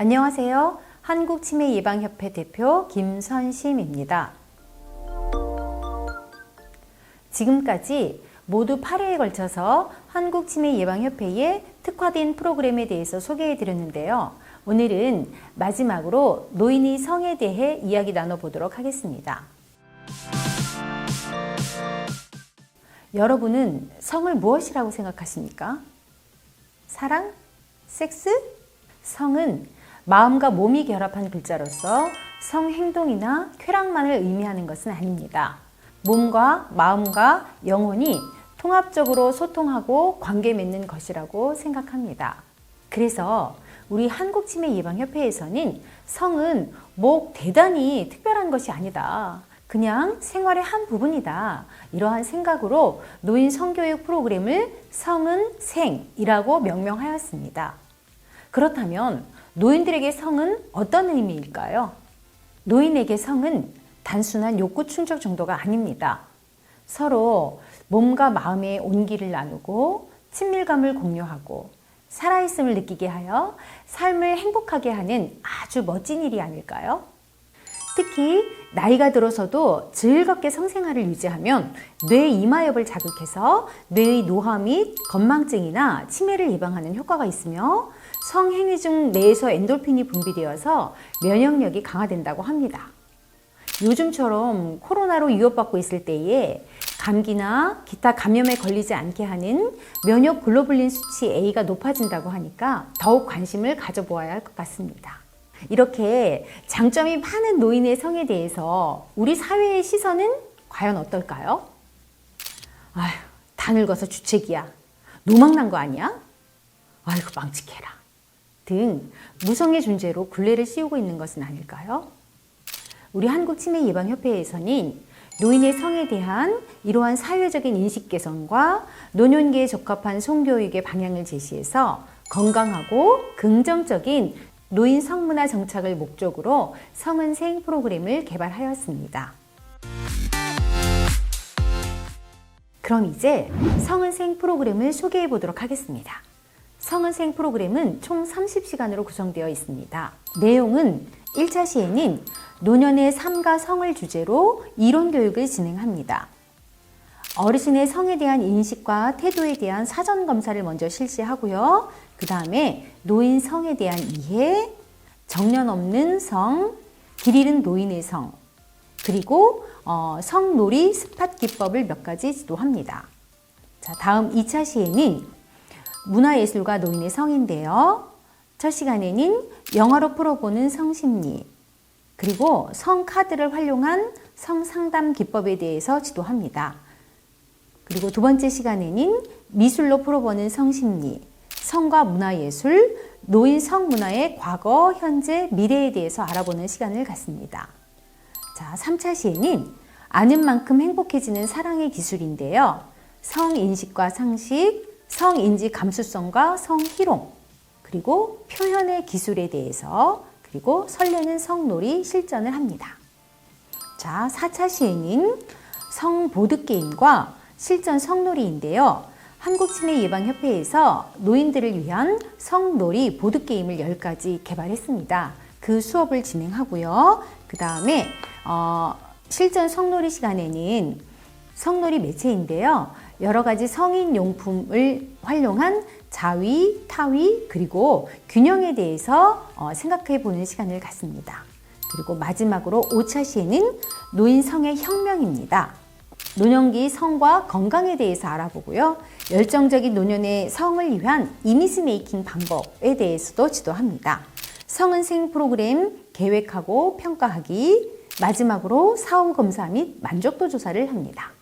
안녕하세요. 한국치매예방협회 대표 김선심입니다. 지금까지 모두 8회에 걸쳐서 한국치매예방협회의 특화된 프로그램에 대해서 소개해 드렸는데요. 오늘은 마지막으로 노인의 성에 대해 이야기 나눠보도록 하겠습니다. 여러분은 성을 무엇이라고 생각하십니까? 사랑? 섹스? 성은 마음과 몸이 결합한 글자로서 성행동이나 쾌락만을 의미하는 것은 아닙니다. 몸과 마음과 영혼이 통합적으로 소통하고 관계 맺는 것이라고 생각합니다. 그래서 우리 한국치매예방협회에서는 성은 뭐 대단히 특별한 것이 아니다. 그냥 생활의 한 부분이다. 이러한 생각으로 노인 성교육 프로그램을 성은 생이라고 명명하였습니다. 그렇다면 노인들에게 성은 어떤 의미일까요? 노인에게 성은 단순한 욕구 충족 정도가 아닙니다. 서로 몸과 마음의 온기를 나누고 친밀감을 공유하고 살아있음을 느끼게 하여 삶을 행복하게 하는 아주 멋진 일이 아닐까요? 특히 나이가 들어서도 즐겁게 성생활을 유지하면 뇌 이마엽을 자극해서 뇌의 노화 및 건망증이나 치매를 예방하는 효과가 있으며 성행위 중 뇌에서 엔돌핀이 분비되어서 면역력이 강화된다고 합니다. 요즘처럼 코로나로 위협받고 있을 때에 감기나 기타 감염에 걸리지 않게 하는 면역 글로불린 수치 A가 높아진다고 하니까 더욱 관심을 가져보아야 할 것 같습니다. 이렇게 장점이 많은 노인의 성에 대해서 우리 사회의 시선은 과연 어떨까요? 아휴, 다 늙어서 주책이야. 노망난 거 아니야? 아이고, 망측해라. 등 무성의 존재로 굴레를 씌우고 있는 것은 아닐까요? 우리 한국치매예방협회에서는 노인의 성에 대한 이러한 사회적인 인식 개선과 노년기에 적합한 성교육의 방향을 제시해서 건강하고 긍정적인 노인 성문화 정착을 목적으로 성은생 프로그램을 개발하였습니다. 그럼 이제 성은생 프로그램을 소개해 보도록 하겠습니다. 성은생 프로그램은 총 30시간으로 구성되어 있습니다. 내용은 1차 시에는 노년의 삶과 성을 주제로 이론 교육을 진행합니다. 어르신의 성에 대한 인식과 태도에 대한 사전 검사를 먼저 실시하고요. 그 다음에 노인 성에 대한 이해, 정년 없는 성, 길 잃은 노인의 성, 그리고 어, 성놀이 스팟 기법을 몇 가지 지도합니다. 자, 다음 2차 시에는 문화예술과 노인의 성인데요. 첫 시간에는 영화로 풀어보는 성심리, 그리고 성카드를 활용한 성상담 기법에 대해서 지도합니다. 그리고 두 번째 시간에는 미술로 풀어보는 성심리, 성과 문화예술, 노인 성문화의 과거, 현재, 미래에 대해서 알아보는 시간을 갖습니다. 자, 3차 시에는 아는 만큼 행복해지는 사랑의 기술인데요. 성인식과 상식, 성인지 감수성과 성희롱, 그리고 표현의 기술에 대해서 그리고 설레는 성놀이 실전을 합니다. 자, 4차 시에는 성보드게임과 실전 성놀이인데요. 한국치매예방협회에서 노인들을 위한 성놀이 보드게임을 10가지 개발했습니다. 그 수업을 진행하고요. 그 다음에 어, 실전 성놀이 시간에는 성놀이 매체인데요. 여러 가지 성인 용품을 활용한 자위, 타위, 그리고 균형에 대해서 어, 생각해 보는 시간을 갖습니다. 그리고 마지막으로 5차 시에는 노인 성의 혁명입니다. 노년기 성과 건강에 대해서 알아보고요. 열정적인 노년의 성을 위한 이미지 메이킹 방법에 대해서도 지도합니다. 성은생 프로그램 계획하고 평가하기, 마지막으로 사후 검사 및 만족도 조사를 합니다.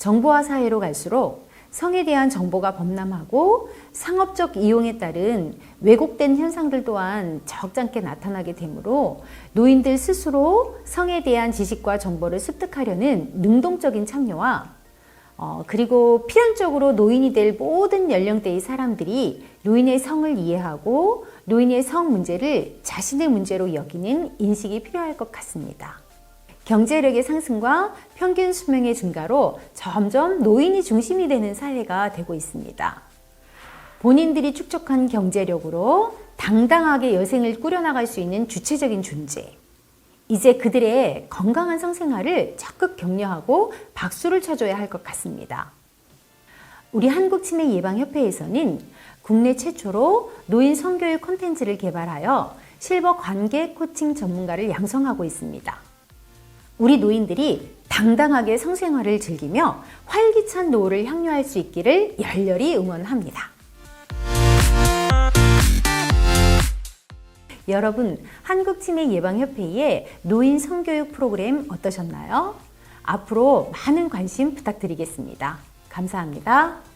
정보화 사회로 갈수록 성에 대한 정보가 범람하고 상업적 이용에 따른 왜곡된 현상들 또한 적잖게 나타나게 되므로 노인들 스스로 성에 대한 지식과 정보를 습득하려는 능동적인 참여와 어, 그리고 필연적으로 노인이 될 모든 연령대의 사람들이 노인의 성을 이해하고 노인의 성 문제를 자신의 문제로 여기는 인식이 필요할 것 같습니다. 경제력의 상승과 평균 수명의 증가로 점점 노인이 중심이 되는 사회가 되고 있습니다. 본인들이 축적한 경제력으로 당당하게 여생을 꾸려나갈 수 있는 주체적인 존재. 이제 그들의 건강한 성생활을 적극 격려하고 박수를 쳐줘야 할 것 같습니다. 우리 한국치매예방협회에서는 국내 최초로 노인 성교육 콘텐츠를 개발하여 실버 관계 코칭 전문가를 양성하고 있습니다. 우리 노인들이 당당하게 성생활을 즐기며 활기찬 노후를 향유할 수 있기를 열렬히 응원합니다. 여러분, 한국치매예방협회의 노인 성교육 프로그램 어떠셨나요? 앞으로 많은 관심 부탁드리겠습니다. 감사합니다.